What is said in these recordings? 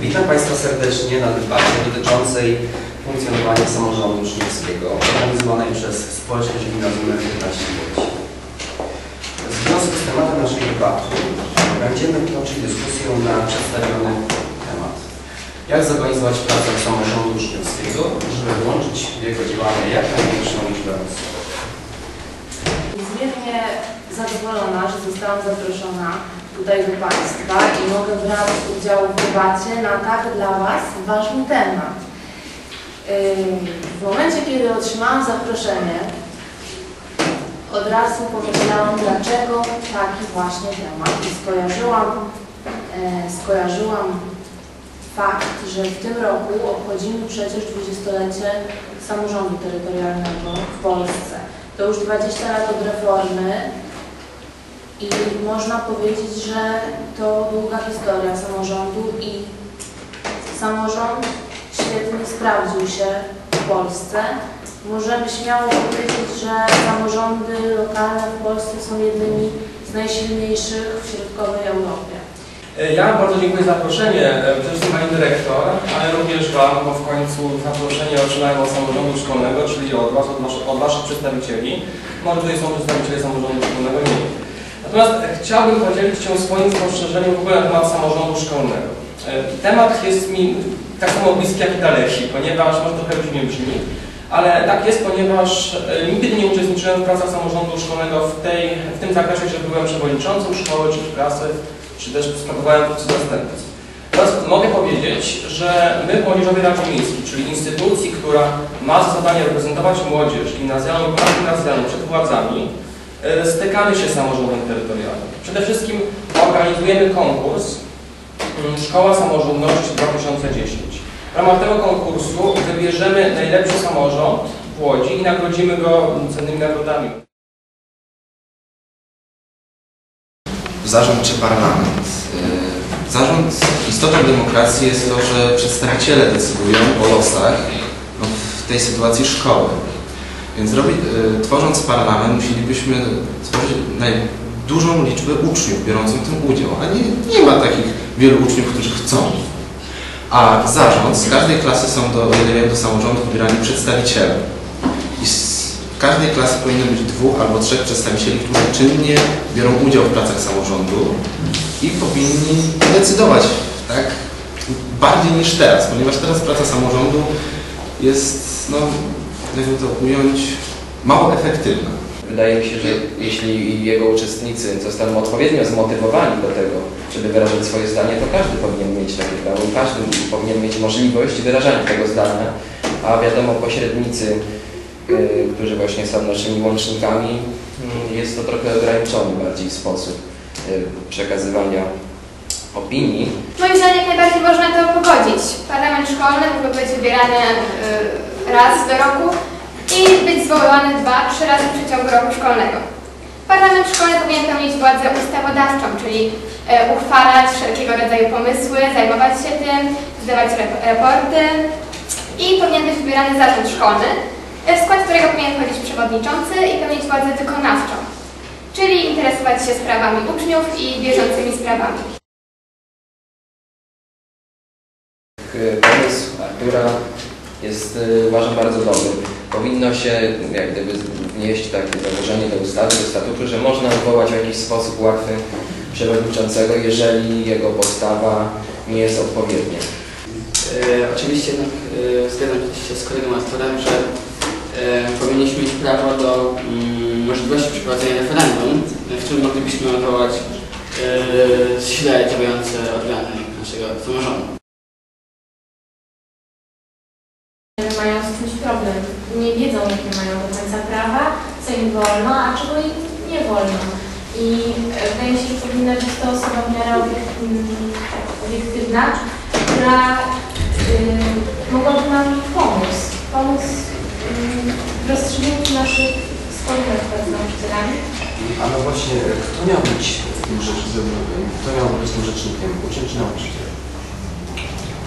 Witam Państwa serdecznie na debacie dotyczącej funkcjonowania samorządu uczniowskiego organizowanej przez Społeczność Gimnazjum nr 15 W związku z tematem naszej debaty będziemy toczyć dyskusję na przedstawionych jak zorganizować pracę samorządu uczniowskiego, żeby włączyć w jego działanie jak największą liczbę osób? Niezmiernie zadowolona, że zostałam zaproszona tutaj do Państwa i mogę brać udział w debacie na tak dla Was ważny temat. W momencie, kiedy otrzymałam zaproszenie, od razu pomyślałam, dlaczego taki właśnie temat i skojarzyłam, e, skojarzyłam fakt, że w tym roku obchodzimy przecież dwudziestolecie samorządu terytorialnego w Polsce. To już 20 lat od reformy i można powiedzieć, że to długa historia samorządu i samorząd świetnie sprawdził się w Polsce. Możemy śmiało powiedzieć, że samorządy lokalne w Polsce są jednymi z najsilniejszych w środkowej Europie. E, Ja bardzo dziękuję za zaproszenie, e, przede wszystkim Pani Dyrektor, ale również Wam, bo w końcu zaproszenie otrzymałem od samorządu szkolnego, czyli od Was, od, od Waszych przedstawicieli. Może tutaj są przedstawiciele samorządu szkolnego, nie. Natomiast e, chciałbym podzielić się swoim spostrzeżeniem w ogóle na temat samorządu szkolnego. Temat jest mi tak samo bliski jak i daleki, ponieważ może trochę brzmi brzmi, ale tak jest, ponieważ nigdy nie uczestniczyłem w pracach samorządu szkolnego w, tej, w tym zakresie, że byłem przewodniczącym szkoły czy klasy, czy też sprawowałem funkcję zastępcy. Teraz mogę powiedzieć, że my w Młodzieżowej Radzie Miejskiej, czyli instytucji, która ma za zadanie reprezentować młodzież gimnazjalną i ponadgimnazjalną przed władzami, e, stykamy się z samorządem terytorialnym. Przede wszystkim organizujemy konkurs mm, Szkoła Samorządności 2010. W ramach tego konkursu wybierzemy najlepszy samorząd w Łodzi i nagrodzimy go cennymi nagrodami. Zarząd czy parlament? Yy, Zarząd, istotą demokracji jest to, że przedstawiciele decydują o losach no, w tej sytuacji szkoły. Więc robi, yy, tworząc parlament musielibyśmy stworzyć dużą liczbę uczniów biorących w tym udział, a nie, nie ma takich wielu uczniów, którzy chcą. A zarząd, z każdej klasy są do, do samorządu wybierani przedstawiciele. Z każdej klasy powinno być dwóch albo trzech przedstawicieli, którzy czynnie biorą udział w pracach samorządu i powinni decydować tak bardziej niż teraz, ponieważ teraz praca samorządu jest, no, jakby to ująć, mało efektywna. Wydaje mi się, że jeśli jego uczestnicy zostaną odpowiednio zmotywowani do tego, żeby wyrażać swoje zdanie, to każdy powinien mieć takie prawo każdy powinien mieć możliwość wyrażania tego zdania, a wiadomo pośrednicy, którzy właśnie są naszymi łącznikami, mm, jest to trochę ograniczony bardziej sposób y, przekazywania opinii. Moim zdaniem jak najbardziej można to pogodzić. Parlament szkolny mógłby być wybierany y, raz do roku i być zwoływany dwa, trzy razy w przeciągu roku szkolnego. Parlament szkolny powinien pełnić władzę ustawodawczą, czyli uchwalać wszelkiego rodzaju pomysły, zajmować się tym, zdawać raporty i powinien być wybierany zarząd szkolny, w skład którego powinien wchodzić przewodniczący i pełnić władzę wykonawczą, czyli interesować się sprawami uczniów i bieżącymi sprawami. Y, Pomysł Artura jest y, uważam bardzo dobry. Powinno się jak gdyby wnieść takie założenie do ustawy, do statutu, że można wywołać w jakiś sposób łatwy przewodniczącego, jeżeli jego postawa nie jest odpowiednia. E, oczywiście jednak e, zgadzam się z kolegą Astorem, że e, powinniśmy mieć prawo do mm, możliwości przeprowadzenia referendum, w którym moglibyśmy odwołać e, źle działające organy naszego samorządu. mają z czymś problem. Nie wiedzą, jakie mają do końca prawa, co im wolno, a czego im nie wolno. I e, wydaje się, że powinna być to osoba w miarę mm, tak, obiektywna, która y, mogłaby nam pomóc. Pomóc rozstrzygnięciu naszych przykład z nauczycielami. A no właśnie, kto miał być tym rzecznikiem? Kto miał być tym rzecznikiem? Uczeń czy nauczyciel?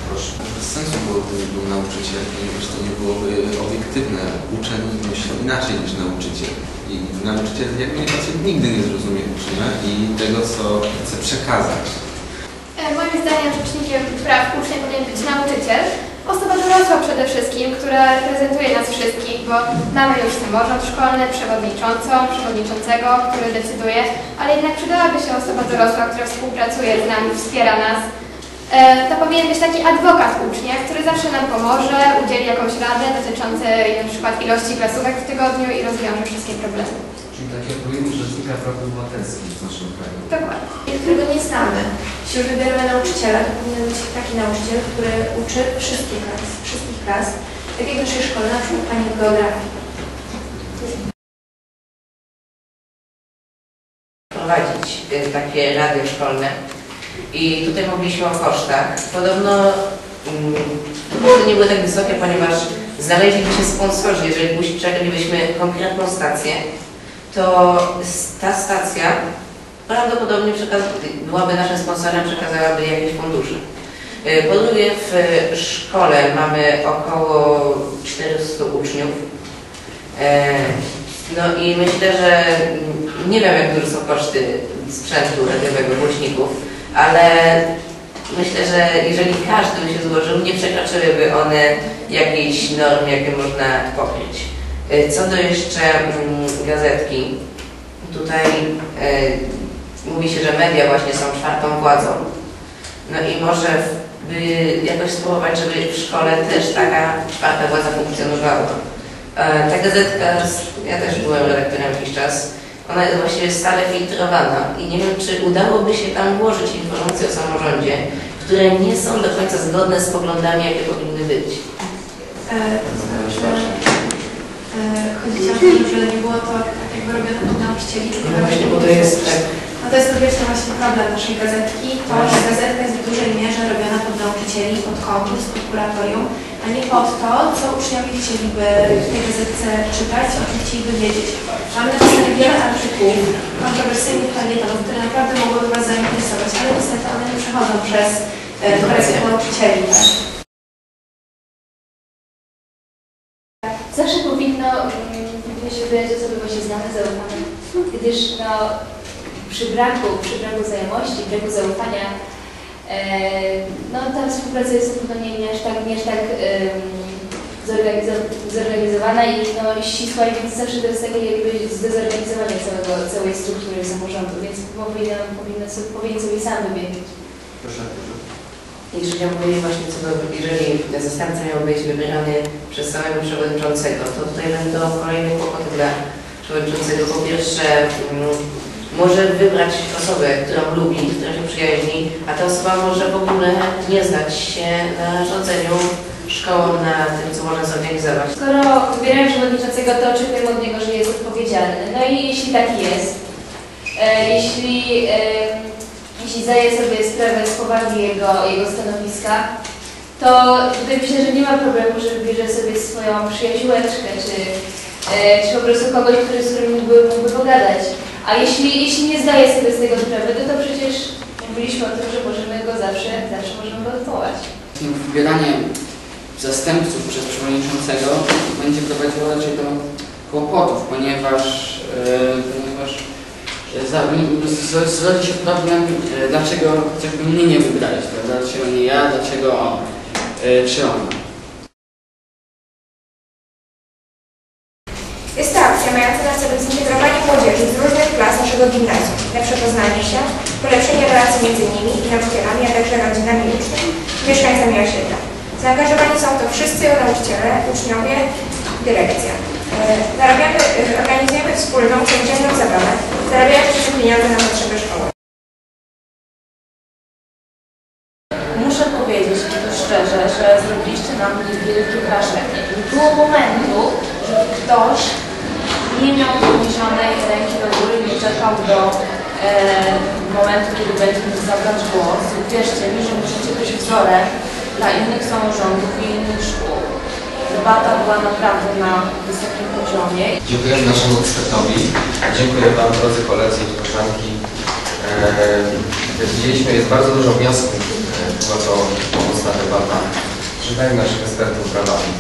Proszę. Bez sensu byłoby był nauczyciel, ponieważ to nie byłoby obiektywne. Uczeń myślał inaczej niż nauczyciel. I nauczyciel, jakby nie patrzeć, nigdy nie zrozumie ucznia i tego, co chce przekazać. E, Moim zdaniem rzecznikiem rzecznikiem praw ucznia powinien być nauczyciel. Osoba dorosła przede wszystkim, która reprezentuje nas wszystkich, bo mamy już samorząd szkolny, przewodniczącą, przewodniczącego, który decyduje, ale jednak przydałaby się osoba dorosła, która współpracuje z nami, wspiera nas. E, To powinien być taki adwokat ucznia, który zawsze nam pomoże, udzieli jakąś radę dotyczącej na przykład ilości klasówek w tygodniu i rozwiąże wszystkie problemy. Czyli takiego powinien rzecznika praw obywatelskich w naszym kraju. Dokładnie. którego nie znamy. Jeśli już wybieramy nauczyciela, to powinien być taki nauczyciel, który uczy wszystkich klas, wszystkich klas, tak jak w naszej szkole, na przykład pani geografii. prowadzić y, takie radio szkolne i tutaj mówiliśmy o kosztach. Podobno mm, koszty nie były tak wysokie, ponieważ znaleźliby się sponsorzy. Jeżeli puścilibyśmy konkretną stację, to ta stacja prawdopodobnie byłaby naszym sponsorem, przekazałaby jakieś fundusze. Y, Po drugie, w szkole mamy około 400 uczniów. E, No i myślę, że nie wiem jak duże są koszty sprzętu radiowego, głośników, ale myślę, że jeżeli każdy by się złożył, nie przekroczyłyby one jakiejś norm, jakie można pokryć. E, Co do jeszcze mm, gazetki, tutaj e, mówi się, że media właśnie są czwartą władzą. No i może by jakoś spróbować, żeby w szkole też taka czwarta władza funkcjonowała. E, Ta gazetka, ja też byłem redaktorem jakiś czas, ona jest właściwie stale filtrowana i nie wiem, czy udałoby się tam włożyć informacje o samorządzie, które nie są do końca zgodne z poglądami, jakie powinny być. E, to znaczy, to, że nie było to tak jakby robione pod nauczycieli, tylko No właśnie, bo to jest tak, No to jest wieczny właśnie problem naszej gazetki, to, że gazetka jest w dużej mierze robiona pod nauczycieli, pod konkurs, pod kuratorium, a nie pod to, co uczniowie chcieliby w tej gazetce czytać, o czym chcieliby wiedzieć. Mamy napisane wiele artykułów, kontrowersyjnych felietonów, które naprawdę mogłyby Was zainteresować, ale niestety one nie przechodzą przez e, presję nauczycieli. Tak? Zawsze powinno, mm, wybierać osoby właśnie znane, zaufane, gdyż no, przy braku, przy braku znajomości, braku zaufania, e, no ta współpraca jest pewno nie, nie aż tak, nie aż tak zorganizo- zorganizowana i no, ścisła, więc zawsze to jest takie jakby zdezorganizowanie całego, całej struktury samorządu, więc powinno, sobie, powinien sobie sam wybierać. Proszę. Chciałam powiedzieć właśnie, co do, jeżeli zastępca miał być wybierany przez samego przewodniczącego, to tutaj będą kolejne kłopoty dla przewodniczącego. Po pierwsze, mm, może wybrać osobę, którą lubi, z którą się przyjaźni, a ta osoba może w ogóle nie znać się na rządzeniu szkołą, na tym, co można zorganizować. Skoro wybieramy przewodniczącego, to oczekujemy od niego, że jest odpowiedzialny. No i jeśli tak jest, e, jeśli, e, jeśli zdaje sobie sprawę z powagi jego, jego stanowiska, to tutaj myślę, że nie ma problemu, że wybierze sobie swoją przyjaciółeczkę, czy, e, czy po prostu kogoś, który, z którym mógłby, mógłby pogadać. A jeśli, jeśli nie zdaje sobie z tego sprawy, to, to przecież mówiliśmy o tym, że możemy go zawsze, zawsze możemy go odwołać. Wybieranie zastępców przez przewodniczącego będzie prowadziło raczej do kłopotów, ponieważ, e, ponieważ za- z- z- zrodzi się problem, e, dlaczego chociażby mnie nie wybrać, prawda? dlaczego nie ja, dlaczego on, e, czy ona. Jest to akcja mająca na celu zintegrowanie młodzieży z różnych klas naszego gimnazjum, lepsze poznanie się, polepszenie relacji między nimi i nauczycielami, a także rodzinami uczniów mieszkańcami osiedla. Zaangażowani są to wszyscy nauczyciele, uczniowie, dyrekcja. E, Zarabiamy, e, organizujemy wspólną, codzienną zabawę, zarabiając przy pieniądze na potrzeby szkoły. Muszę powiedzieć to szczerze, że zrobiliście nam wielkie wrażenie. Nie było momentu, żeby ktoś nie miał podniesionej ręki do góry, nie czekał do e, momentu, kiedy będzie mógł zabrać głos. Wierzcie mi, że możecie być wzorem dla innych samorządów i innych szkół. Debata była naprawdę na wysokim poziomie. Dziękuję naszemu ekspertowi. Dziękuję Wam, drodzy koledzy i koleżanki. Jak widzieliśmy, jest bardzo dużo wniosków. Eee, Była to pomocna debata. Życzę naszych ekspertów brawami.